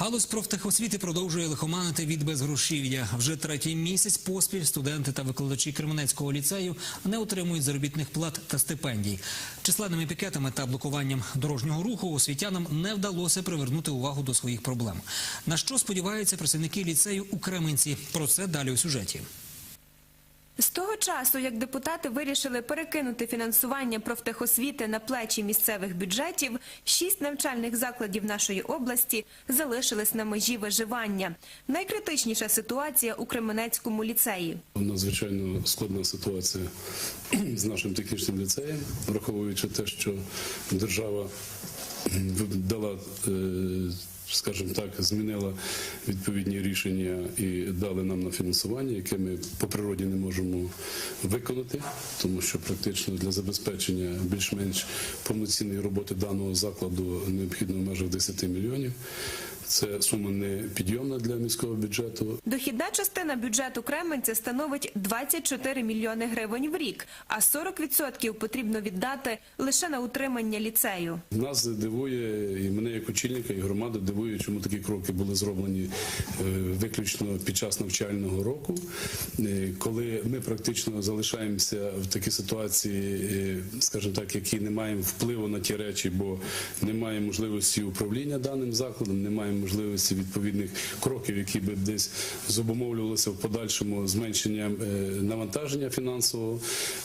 Галузь профтехосвіти продовжує лихоманити від безгрошів'я. Вже третій місяць поспіль студенти та викладачі Кременецького ліцею не отримують заробітних плат та стипендій. Численними пікетами та блокуванням дорожнього руху освітянам не вдалося привернути увагу до своїх проблем. На що сподіваються працівники ліцею у Кременці? Про це далі у сюжеті. З того часу, як депутати вирішили перекинути фінансування профтехосвіти на плечі місцевих бюджетів, шість навчальних закладів нашої області залишились на межі виживання. Найкритичніша ситуація у Кременецькому ліцеї. Надзвичайно складна ситуація з нашим технічним ліцеєм, враховуючи те, що держава дала, е, скажімо так, змінила відповідні рішення і дали нам на фінансування, яке ми по природі не можемо виконати, тому що практично для забезпечення більш-менш повноцінної роботи даного закладу необхідно в межах 10 мільйонів. Це сума не підйомна для міського бюджету, Дохідна частина бюджету Кременця становить 24 мільйони гривень в рік, а 40% потрібно віддати лише на утримання ліцею. Нас дивує, і мене як очільника, і громаду дивує, чому такі кроки були зроблені е, виключно під час навчального року, е, коли ми практично залишаємося в такій ситуації, е, скажімо так, які не маємо впливу на ті речі, бо немає можливості управління даним закладом, немає можливості відповідних кроків, які би десь зобумовлювалися в подальшому зменшенням навантаження фінансового.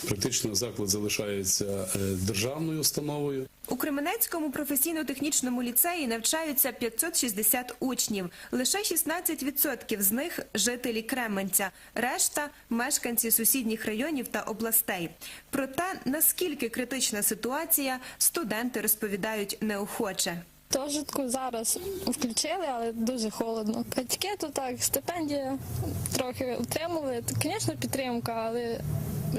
Практично заклад залишається державною установою. У Кременецькому професійно-технічному ліцеї навчаються 560 учнів. Лише 16% з них жителі Кременця, решта мешканці сусідніх районів та областей. Про те, наскільки критична ситуація, студенти розповідають неохоче. Тожитку зараз включили, але дуже холодно. Батьки то так, стипендія трохи утримували. То, Звісно, підтримка, але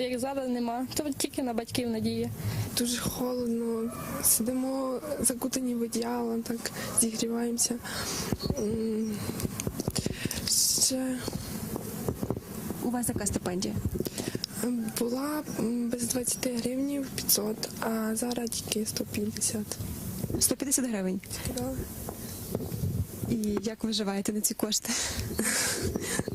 як зараз нема, то тільки на батьків надія. Дуже холодно, сидимо закутані в одіяло, так зігріваємося. Ще У вас яка стипендія? була без 20 гривнів 500, а зараз тільки 150. 150 гривень. Да. І як виживаєте на ці кошти?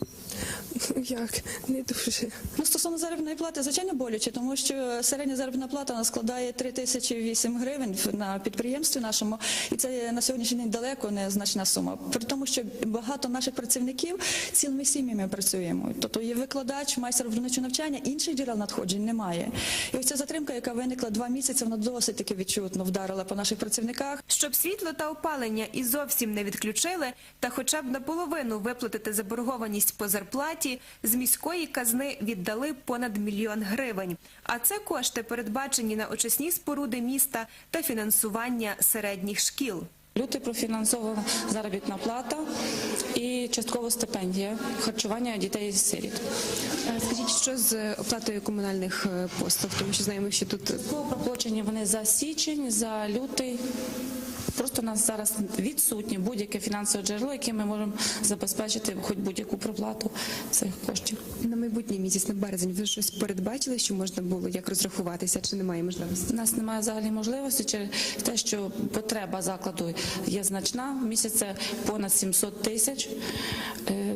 Як? Не дуже. Ну, стосовно заробітної плати, звичайно, боляче, тому що середня заробітна плата вона складає 3 тисячі 8 гривень на підприємстві нашому, і це на сьогоднішній день далеко не значна сума. При тому, що багато наших працівників цілими сім'ями працюємо. Тобто є викладач, майстер виробничого навчання, інших джерел надходжень немає. І ось ця затримка, яка виникла два місяці, вона досить таки відчутно вдарила по наших працівниках. Щоб світло та опалення і зовсім не відключили, та хоча б наполовину виплатити заборгованість по зарплаті, з міської казни віддали понад мільйон гривень. А це кошти передбачені на очисні споруди міста та фінансування середніх шкіл. Лютий профінансована заробітна плата і частково стипендія харчування дітей з сиріт. Скажіть, що з оплатою комунальних послуг, тому що знаємо, що тут Проплачені вони за січень, за лютий. Просто у нас зараз відсутнє будь-яке фінансове джерело, яке ми можемо забезпечити хоч будь-яку проплату цих коштів. На майбутній місяць на березень ви щось передбачили, що можна було як розрахуватися, чи немає можливості? У нас немає взагалі можливості через те, що потреба закладу є значна. Це понад 700 тисяч. Е,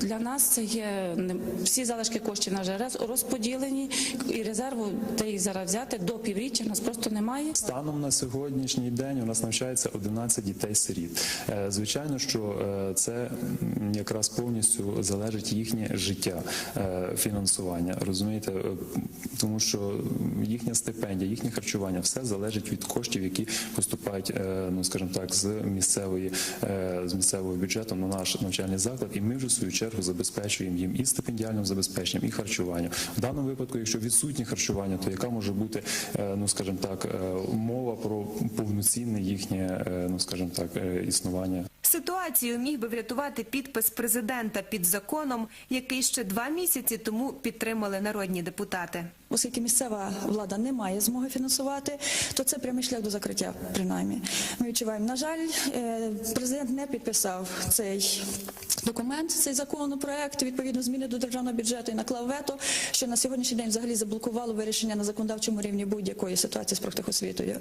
Для нас це є всі залишки коштів на роз- розподілені, і резерву, де їх зараз взяти до півріччя, нас просто немає. Станом на сьогоднішній день у нас навчається 11 дітей-сиріт. Е, Звичайно, що е, це якраз повністю залежить їхнє життя, е, фінансування. Розумієте, тому що їхня стипендія, їхнє харчування все залежить від коштів, які поступають, ну скажімо так, з місцевої з місцевого бюджету на наш навчальний заклад, і ми вже в свою чергу забезпечуємо їм і стипендіальним забезпеченням, і харчуванням. В даному випадку, якщо відсутнє харчування, то яка може бути, ну скажімо так, мова про повноцінне їхнє, е, ну скажімо так, е, існування. Ситуацію міг би врятувати підпис президента під законом, який ще два місяці тому підтримали народні депутати. Оскільки місцева влада не має змоги фінансувати, то це прямий шлях до закриття, принаймні. Ми відчуваємо. На жаль, е, президент не підписав цей документ, цей законопроект, відповідно зміни до державного бюджету і наклав вето, що на сьогоднішній день взагалі заблокувало вирішення на законодавчому рівні будь-якої ситуації з профтехосвітою.